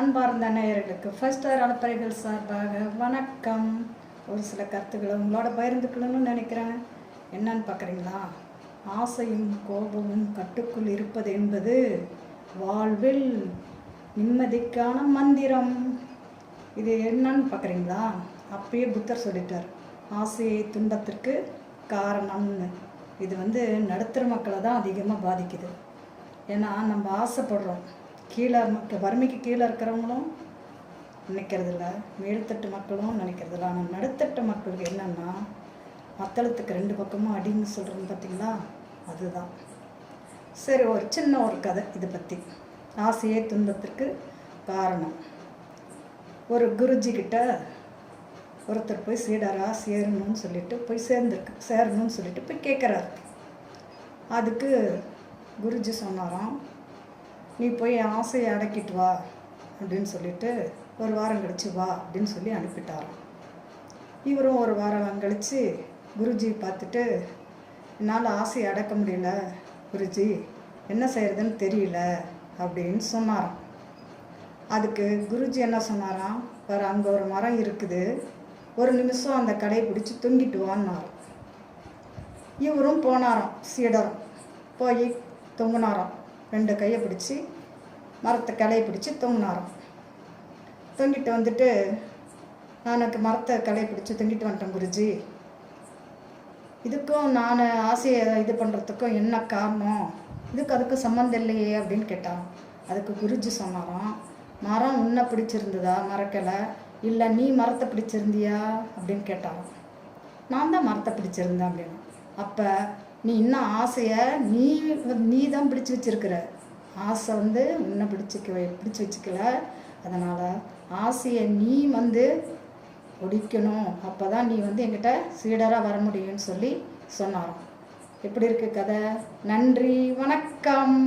அன்பார்ந்த நேயர்களுக்கு first R அலப்பறைகள் சார்பாக வணக்கம். ஒரு சில கருத்துக்களை உங்களோட பகிர்ந்துக்கணும்னு நினைக்கிறேன். என்னன்னு பார்க்குறீங்களா? ஆசையும் கோபமும் கட்டுக்குள் இருப்பது என்பது வாழ்வில் நிம்மதிக்கான மந்திரம். இது என்னன்னு பார்க்குறீங்களா? அப்பயே புத்தர் சொல்லிட்டார் ஆசையை துன்பத்திற்கு காரணம்னு. இது வந்து நடுத்தர மக்களை தான் அதிகமாக பாதிக்குது. ஏன்னா நம்ம ஆசைப்படுறோம். கீழே வறுமைக்கு கீழே இருக்கிறவங்களும் நினைக்கிறதில்ல. மேல்தட்டு மக்களும் நினைக்கிறதில்ல. ஆனால் நடுத்தட்டு மக்களுக்கு என்னென்னா மத்தளத்துக்கு ரெண்டு பக்கமும் அடின்னு சொல்கிறோம் பார்த்தீங்களா? அதுதான். சரி ஒரு சின்ன ஒரு கதை இதை பற்றி ஆசையே துன்பத்திற்கு காரணம். ஒரு குருஜி கிட்ட ஒருத்தர் போய் சீடரா சேரணும்னு சொல்லிட்டு போய் சேர்ந்துருக்கு சேரணும்னு சொல்லிட்டு போய் கேட்குறாரு அதுக்கு குருஜி சொன்னாராம் நீ போய் ஆசையை அடக்கிட்டு வா அப்படின்னு சொல்லிட்டு ஒரு வாரம் கழிச்சு வா அப்படின்னு சொல்லி அனுப்பிட்டாராம் இவரும் ஒரு வாரம் கழித்து குருஜி பார்த்துட்டு என்னால் ஆசையை அடக்க முடியல குருஜி. என்ன செய்யறதுன்னு தெரியல அப்படின்னு சொன்னாராம். அதுக்கு குருஜி என்ன சொன்னாராம்? வேறு அங்கே ஒரு மரம் இருக்குது. ஒரு நிமிஷம் அந்த கடையை பிடிச்சி தொங்கிட்டு வான்னாராம் இவரும் போனாராம் சீடரும். போய் தொங்குனாராம். ரெண்டு கையை பிடிச்சி மரத்தை கிளையை பிடிச்சி தொங்கினாராம். தொங்கிட்டு வந்துட்டு நான் எனக்கு மரத்தை கிளையை பிடிச்சி தொங்கிட்டு வந்துட்டேன் குருஜி. இதுக்கும் நான் ஆசையை இது பண்ணுறதுக்கும் என்ன காரணம்? இதுக்கு அதுக்கு சம்மந்தம் இல்லையே அப்படின்னு கேட்டான் அதுக்கு குருஜி சொன்னாராம் மரம் உன்னை பிடிச்சிருந்ததா மரக்கலை இல்லை நீ மரத்தை பிடிச்சிருந்தியா? அப்படின்னு கேட்டாராம். நான் தான் மரத்தை பிடிச்சிருந்தேன் அப்படின்னு. அப்போ நீ இன்னும் ஆசையை? நீ நீ தான் பிடிச்சி வச்சிருக்கிற. ஆசை வந்து உன்னை பிடிச்சிக்க பிடிச்சி வச்சுக்கல. அதனால் ஆசையை நீ வந்து ஒடிக்கணும் அப்போ தான் நீ வந்து என்கிட்ட சீடராக வர முடியும்னு சொல்லி சொன்னாராம். எப்படி இருக்கு கதை? நன்றி வணக்கம்.